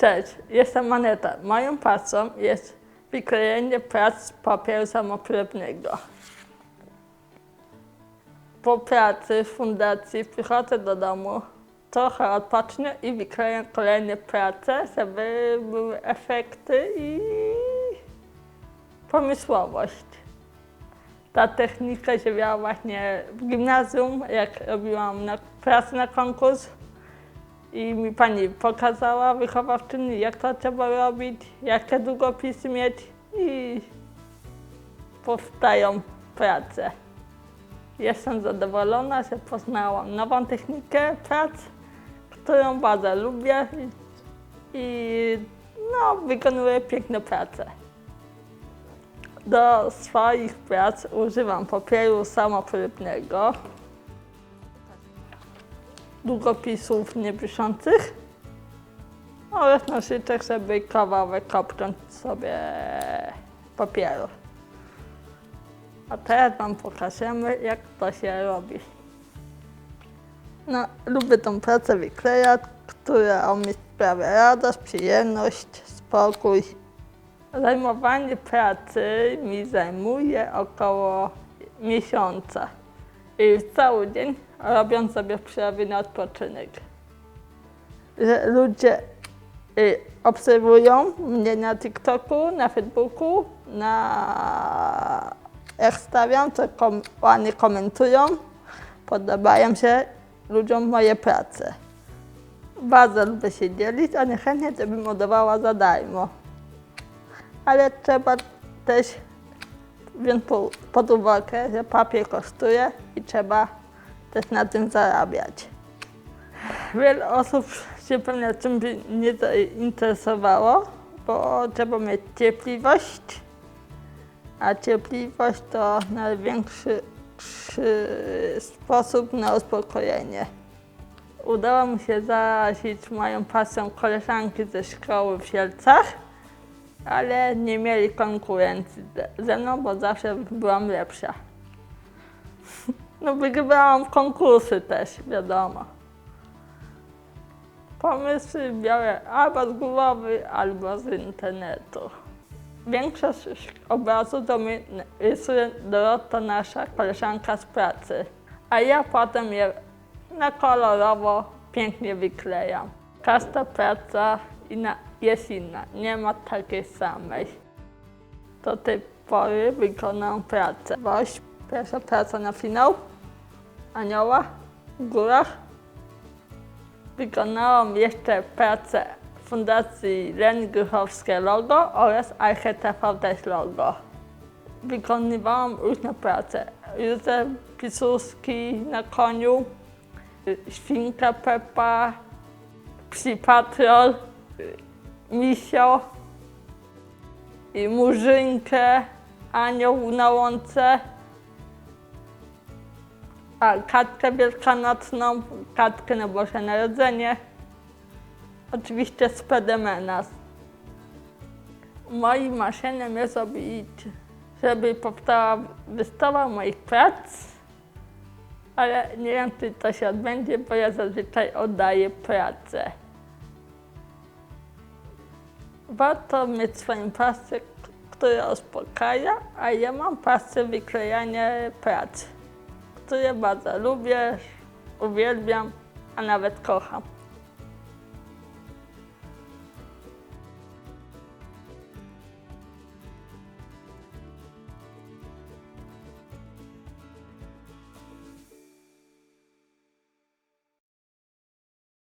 Cześć, jestem Aneta. Moją pracą jest wyklejenie prac z papieru samokrętnego. Po pracy w fundacji przychodzę do domu, trochę odpocznę i wykleję kolejne prace, żeby były efekty i pomysłowość. Ta technika się miała właśnie w gimnazjum, jak robiłam na, pracę na konkurs. I mi pani pokazała, wychowawczyni, jak to trzeba robić, jakie długopisy mieć i powstają prace. Jestem zadowolona, że poznałam nową technikę prac, którą bardzo lubię i, i no, wykonuję piękne prace. Do swoich prac używam papieru samokrętnego, długopisów niepiszących oraz nożyczek, żeby kawałek kopnąć sobie papieru. A teraz Wam pokażemy, jak to się robi. No, lubię tą pracę wyklejać, która mi sprawia radość, przyjemność, spokój. Zajmowanie pracy mi zajmuje około miesiąca. I cały dzień robią sobie przerwy na odpoczynek. Że ludzie y, obserwują mnie na TikToku, na Facebooku, na jak stawiam, to kom, ładnie komentują. Podobają się ludziom moje prace. Bardzo lubię się dzielić, a niechętnie to bym oddawała za darmo. Ale trzeba też wziąć po- pod uwagę, że papier kosztuje i trzeba też na tym zarabiać. Wiele osób się pewnie by nie zainteresowało, bo trzeba mieć cierpliwość, a cierpliwość to największy sposób na uspokojenie. Udało mi się zarazić moją pasją koleżanki ze szkoły w Sielcach, ale nie mieli konkurencji ze- mną, bo zawsze byłam lepsza. No wygrywałam konkursy też, wiadomo. Pomysły biorę albo z głowy, albo z internetu. Większość obrazów to mi rysuje Dorota, nasza koleżanka z pracy, a ja potem je na kolorowo pięknie wyklejam. Każda praca inna, jest inna, nie ma takiej samej. Do tej pory wykonałam pracę. Woś, pierwsza praca na finał, anioła w górach. Wykonałam jeszcze pracę Fundacji Leni Gruchowskie logo oraz też logo. Wykonywałam różne prace. Józef Piłsudski na koniu, Świnka Pepa, Psi Patrol, Misio i Murzynkę, Anioł na łące, a Katkę Wielkanocną, Katkę na Boże Narodzenie, oczywiście Spidermana. Moim marzeniem jest zrobić, żeby powstała wystawa moich prac, ale nie wiem, czy to się odbędzie, bo ja zazwyczaj oddaję pracę. Warto mieć swoją k- która uspokaja, a ja mam pracę wyklejania prac, które bardzo lubię, uwielbiam, a nawet kocham.